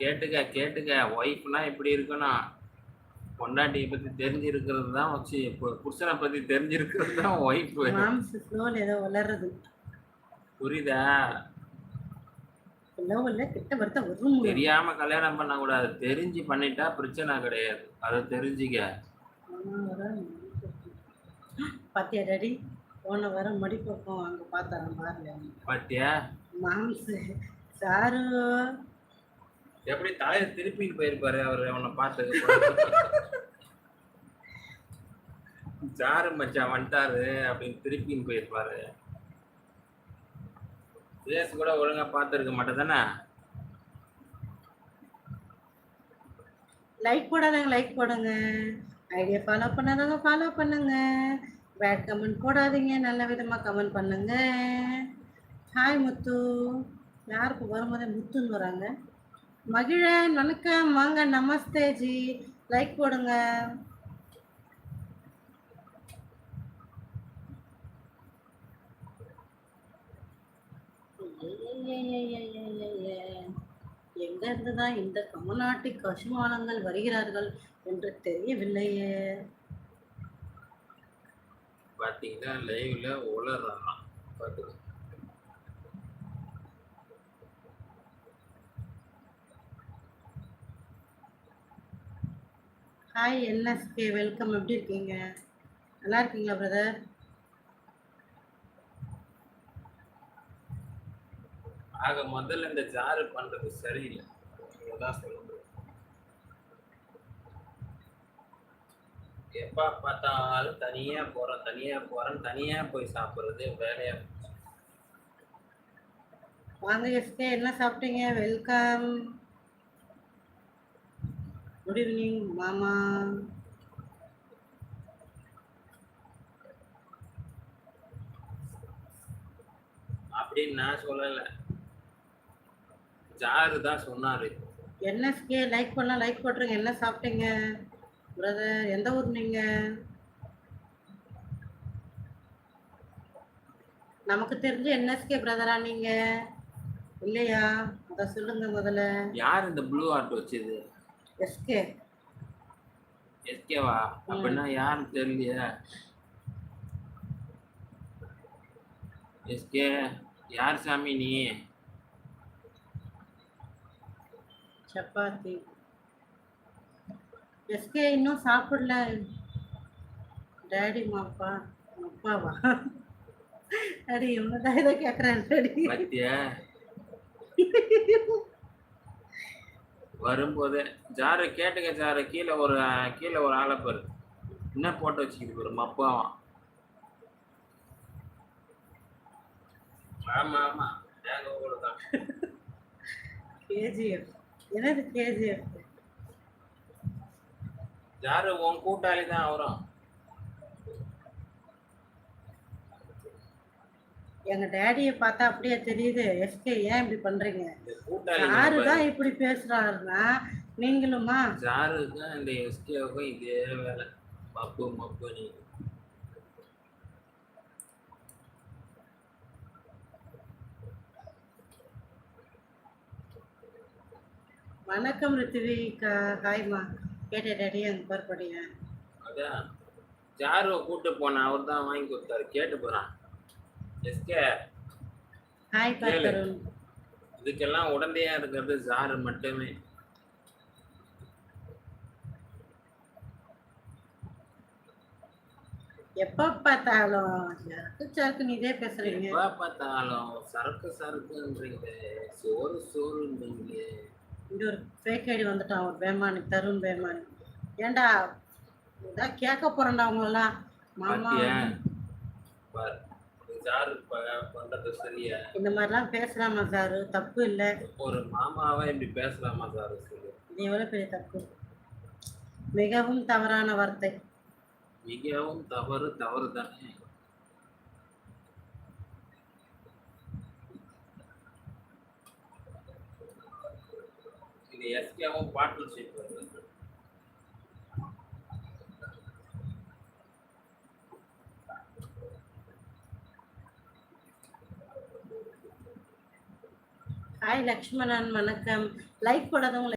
கேட்டுக்க கேட்டுக்க. ஒய்ஃப்னா இப்படி இருக்கணும்? பொண்டாட்டியை பத்தி தெரிஞ்சிருக்கிறது தான் வச்சு புருஷனை பத்தி தெரிஞ்சிருக்கிறது தான் ஒய்ஃப் ஏதோ வளருது புரியுதா? தெரியாம கல்யாணம் பண்ணக்கூடாது. தெரிஞ்சு பண்ணிட்டா பிரச்சனை கிடையாது. அதை தெரிஞ்சுக்க. பாத்தியா டாடி போன வாரம் மடிப்பக்கம் அங்கே பார்த்தாரன் பாருங்க. பாத்தியா? மாம்ஸ் சாரு எப்படி தலையை திருப்பின்னு போயிருப்பாரு அவர் அவனை பார்த்து? ஜாரு மச்சான் வந்துட்டாரு அப்படின்னு திருப்பின்னு போயிருப்பாரு. ஃபேஸ் கூட ஒழுங்கா பார்த்துருக்க மாட்டேன் தானே? லைக் போடாதங்க லைக் போடுங்க. ஐடியா ஃபாலோ பண்ணாதவங்க ஃபாலோ பண்ணுங்க. பேட் கமெண்ட் போடாதீங்க நல்ல விதமாக கமெண்ட் பண்ணுங்க. ஹாய் முத்து. யாருக்கு வரும்போதே முத்துன்னு வராங்க? மகிழன் வணக்கம். வாங்க நமஸ்தே ஜி. லைக் போடுங்க. எங்க இருந்துதான் இந்த தமிழ்நாட்டு கசுமானங்கள் வருகிறார்கள் என்று தெரியவில்லையே. பார்த்தீங்கன்னா லைவ்ல உளறான் ஹாய் என்எஸ்கே வெல்கம் எப்படி இருக்கீங்க? நல்லா இருக்கீங்களா பிரதர் ஆக முதல்ல இந்த ஜாரு பண்றது சரியில்லை. அதான் சொல்ல எப்ப பார்த்தாலும் தனியா போறேன் தனியா போறேன் தனியா போய் சாப்பிடுறது வேலையா போச்சு. வாங்க எஸ்கே என்ன சாப்பிட்டீங்க? வெல்கம் குட் ஈவினிங் மாமா அப்படின்னு நான் சொல்லல. ஜாரு தான் சொன்னாரு. என்எஸ்கே லைக் பண்ணலாம் லைக் போட்டுருங்க. என்ன சாப்பிட்டீங்க? பிரதர் எந்த ஊர் நீங்க? நமக்கு தெரிஞ்ச என்எஸ்கே பிரதரா நீங்க? இல்லையா? அத சொல்லுங்க முதல்ல. யார் இந்த ப்ளூ ஆர்ட் வச்சது? S K. எஸ்கேவா? அப்படின்னா யாரும் தெரியலையே. எஸ்கே யார் சாமி நீ? சப்பாத்தி. எஸ்கே இன்னும் சாப்பிடல. டேடி மாப்பா அப்பாவா? டாடி இவங்க தான் ஏதோ கேட்குறேன் டாடி. வரும்போதே ஜாரு கேட்டுக்க ஜாரு கீழே ஒரு கீழே ஒரு ஆளை பாரு. என்ன போட்டு வச்சுக்கிது பாரு மப்பாவான் ஆமா ஆமா. கேஜிஎஃப். என்னது கேஜிஎஃப்? ஜாரு உன் கூட்டாளி தான் அவரும். எங்க டேடியை பார்த்தா அப்படியே தெரியுது எஸ்கே ஏன் இப்படி பண்றீங்க? யாரு தான் பாரு. இப்படி பேசுறாருன்னா நீங்களுமா? ஜாருக்கும் இந்த எஸ்கேவுக்கும் இதே வேலை? மப்பு மப்பு நீ. வணக்கம் ரித்திவிகா. ஹாய்மா கேட்ட டேடி அங்க பார்ப்படியா அதான். ஜாருவை கூட்டு போனேன் அவர் தான் வாங்கி கொடுத்தாரு. கேட்டு போறான். SK hi. கருண் இதுக்கெல்லாம் உடந்தையா இருக்கிறது ஜாரு மட்டுமே. எப்ப பார்த்தாலும் சரக்கு சரக்கு இதே பேசுறீங்க. எப்ப பார்த்தாலும் சரக்கு சரக்குன்றீங்க சோறு சோறுன்றீங்க இங்க ஒரு ஃபேக் ஐடி வந்துட்டான். ஒரு பேமானி தருண் பேமானி. ஏன்டா இதான் கேட்க போறேன்டா அவங்களெல்லாம் மாமா. பாரு. ப- பண்றது சரியா? இந்த மாதிரிலாம் பேசலாமா சார்? தப்பு இல்லை. ஒரு மாமாவை இப்படி பேசலாமா சொல்லு இது எவ்வளோ பெரிய தப்பு? மிகவும் தவறான வார்த்தை. மிகவும் தவறு தவறு தானே? இது எஸ்கேவும் பார்ட்னர்ஷிப் வருது ஹாய் லக்ஷ்மணன் வணக்கம். லைக் போடாதவங்க